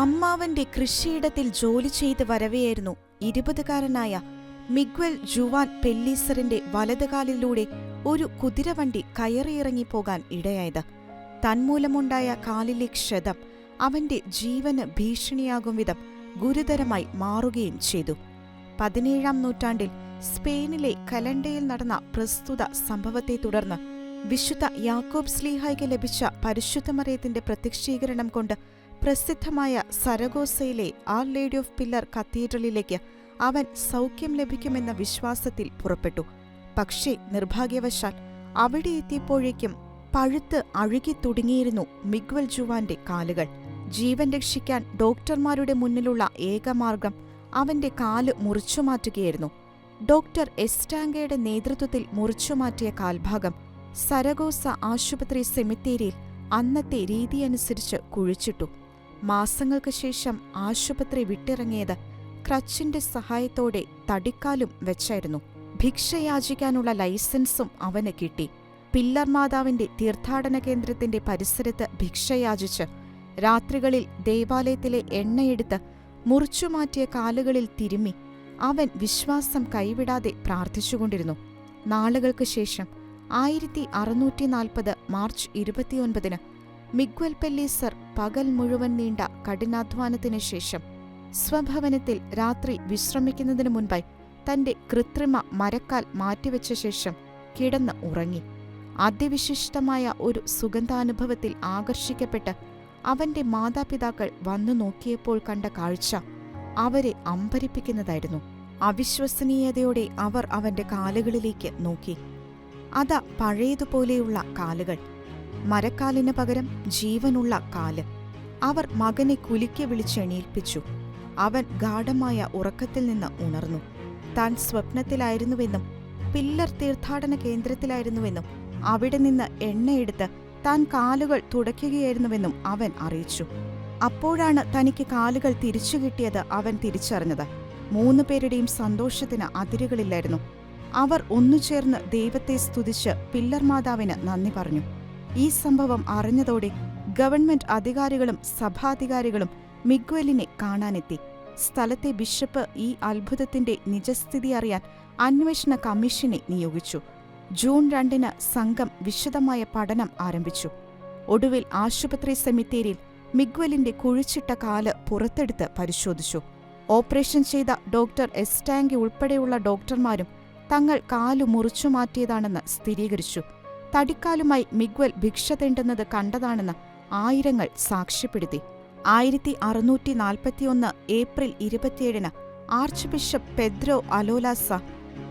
അമ്മാവന്റെ കൃഷിയിടത്തിൽ ജോലി ചെയ്ത് വരവെയായിരുന്നു ഇരുപതുകാരനായ മിഗ്വൽ ജുവാൻ പെല്ലീസറിന്റെ വലതുകാലിലൂടെ ഒരു കുതിരവണ്ടി കയറിയിറങ്ങിപ്പോകാൻ ഇടയായത്. തന്മൂലമുണ്ടായ കാലിലെ ക്ഷതം അവന്റെ ജീവന് ഭീഷണിയാകും വിധം ഗുരുതരമായി മാറുകയും ചെയ്തു. പതിനേഴാം നൂറ്റാണ്ടിൽ സ്പെയിനിലെ കലണ്ടയിൽ നടന്ന പ്രസ്തുത സംഭവത്തെ തുടർന്ന് വിശുദ്ധ യാക്കോബ് സ്ലീഹായ്ക്ക് ലഭിച്ച പരിശുദ്ധമറിയത്തിന്റെ പ്രത്യക്ഷീകരണം കൊണ്ട് പ്രസിദ്ധമായ സരഗോസയിലെ ആർ ലേഡി ഓഫ് പില്ലർ കത്തീഡ്രലിലേക്ക് അവൻ സൗഖ്യം ലഭിക്കുമെന്ന വിശ്വാസത്തിൽ പുറപ്പെട്ടു. പക്ഷേ നിർഭാഗ്യവശാൽ അവിടെ എത്തിയപ്പോഴേക്കും പഴുത്ത് അഴുകി തുടങ്ങിയിരുന്നു മിഗ്വൽ ജുവാന്റെ കാലുകൾ. ജീവൻ രക്ഷിക്കാൻ ഡോക്ടർമാരുടെ മുന്നിലുള്ള ഏകമാർഗം അവന്റെ കാൽ മുറിച്ചുമാറ്റുകയായിരുന്നു. ഡോക്ടർ എസ്റ്റാങ്കയുടെ നേതൃത്വത്തിൽ മുറിച്ചുമാറ്റിയ കാൽഭാഗം സരഗോസ ആശുപത്രി സെമിത്തേരിയിൽ അന്നത്തെ രീതിയനുസരിച്ച് കുഴിച്ചിട്ടു. മാസങ്ങൾക്ക് ശേഷം ആശുപത്രി വിട്ടിറങ്ങിയത് ക്രച്ചിന്റെ സഹായത്തോടെ തടിക്കാലും വെച്ചായിരുന്നു. ഭിക്ഷയാചിക്കാനുള്ള ലൈസൻസും അവന് കിട്ടി. പില്ലർ മാതാവിന്റെ തീർത്ഥാടന കേന്ദ്രത്തിന്റെ പരിസരത്ത് ഭിക്ഷയാചിച്ച് രാത്രികളിൽ ദേവാലയത്തിലെ എണ്ണയെടുത്ത് മുറിച്ചുമാറ്റിയ കാലുകളിൽ തിരുമ്മി അവൻ വിശ്വാസം കൈവിടാതെ പ്രാർത്ഥിച്ചുകൊണ്ടിരുന്നു. നാളുകൾക്ക് ശേഷം ആയിരത്തി അറുന്നൂറ്റി നാൽപ്പത് മാർച്ച് ഇരുപത്തിയൊൻപതിന് മിഗ്വൽ പെല്ലീസർ പകൽ മുഴുവൻ നീണ്ട കഠിനാധ്വാനത്തിന് ശേഷം സ്വഭവനത്തിൽ രാത്രി വിശ്രമിക്കുന്നതിനു മുൻപായി തന്റെ കൃത്രിമ മരക്കാൽ മാറ്റിവെച്ച ശേഷം കിടന്ന് ഉറങ്ങി. അതിവിശിഷ്ടമായ ഒരു സുഗന്ധാനുഭവത്തിൽ ആകർഷിക്കപ്പെട്ട് അവന്റെ മാതാപിതാക്കൾ വന്നു നോക്കിയപ്പോൾ കണ്ട കാഴ്ച അവരെ അമ്പരിപ്പിക്കുന്നതായിരുന്നു. അവിശ്വസനീയതയോടെ അവർ അവന്റെ കാലുകളിലേക്ക് നോക്കി. അതാ പഴയതുപോലെയുള്ള കാലുകൾ. മരക്കാലിന് പകരം ജീവനുള്ള കാൽ. അവർ മകനെ കുലുക്കി വിളിച്ചെണീൽപ്പിച്ചു അവൻ ഗാഠമായ ഉറക്കത്തിൽ നിന്ന് ഉണർന്നു. താൻ സ്വപ്നത്തിലായിരുന്നുവെന്നും പില്ലർ തീർത്ഥാടന കേന്ദ്രത്തിലായിരുന്നുവെന്നും അവിടെ നിന്ന് എണ്ണയെടുത്ത് താൻ കാലുകൾ തുടയ്ക്കുകയായിരുന്നുവെന്നും അവൻ അറിയിച്ചു. അപ്പോഴാണ് തനിക്ക് കാലുകൾ തിരിച്ചു കിട്ടിയത് അവൻ തിരിച്ചറിഞ്ഞത്. മൂന്നു പേരുടെയും സന്തോഷത്തിന് അതിരുകളില്ലായിരുന്നു. അവർ ഒന്നുചേർന്ന് ദൈവത്തെ സ്തുതിച്ച് പില്ലർ മാതാവിന് നന്ദി പറഞ്ഞു. ഈ സംഭവം അറിഞ്ഞതോടെ ഗവൺമെന്റ് അധികാരികളും സഭാധികാരികളും മിഗ്വലിനെ കാണാനെത്തി. സ്ഥലത്തെ ബിഷപ്പ് ഈ അത്ഭുതത്തിന്റെ നിജസ്ഥിതി അറിയാൻ അന്വേഷണ കമ്മീഷനെ നിയോഗിച്ചു. ജൂൺ രണ്ടിന് സംഘം വിശദമായ പഠനം ആരംഭിച്ചു. ഒടുവിൽ ആശുപത്രി സെമിത്തേരിയിൽ മിഗ്വലിന്റെ കുഴിച്ചിട്ട കാൽ പുറത്തെടുത്ത് പരിശോധിച്ചു. ഓപ്പറേഷൻ ചെയ്ത ഡോക്ടർ എസ്റ്റാങ്കി ഉൾപ്പെടെയുള്ള ഡോക്ടർമാരും തങ്ങൾ കാലു മുറിച്ചു മാറ്റിയതാണെന്ന് സ്ഥിരീകരിച്ചു. തടിക്കാലുമായി മിഗ്വൽ ഭിക്ഷ തെണ്ടുന്നത് കണ്ടതാണെന്ന് ആയിരങ്ങൾ സാക്ഷ്യപ്പെടുത്തി. ആയിരത്തി അറുന്നൂറ്റി നാൽപ്പത്തിയൊന്ന് ഏപ്രിൽ ഇരുപത്തിയേഴിന് ആർച്ച് ബിഷപ്പ് പെദ്രോ അലോലാസ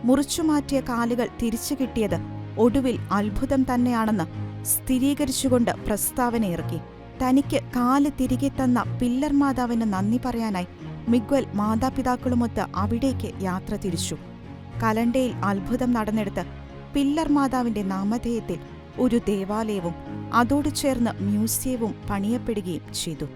മുറിച്ചുമാറ്റിയ കാലുകൾ തിരിച്ചു കിട്ടിയത് ഒടുവിൽ അത്ഭുതം തന്നെയാണെന്ന് സ്ഥിരീകരിച്ചുകൊണ്ട് പ്രസ്താവന ഇറക്കി തനിക്ക് കാൽ തിരികെ തന്ന പില്ലർ മാതാവിന് നന്ദി പറയാനായി മിഗ്വൽ മാതാപിതാക്കളുമൊത്ത് അവിടേക്ക് യാത്ര തിരിച്ചു. കലണ്ടയിൽ അത്ഭുതം നടന്നെടുത്ത് പില്ലർ മാതാവിന്റെ നാമധേയത്തിൽ ഒരു ദേവാലയവും അതോട് ചേർന്ന് മ്യൂസിയവും പണിയപ്പെടുകയും ചെയ്തു.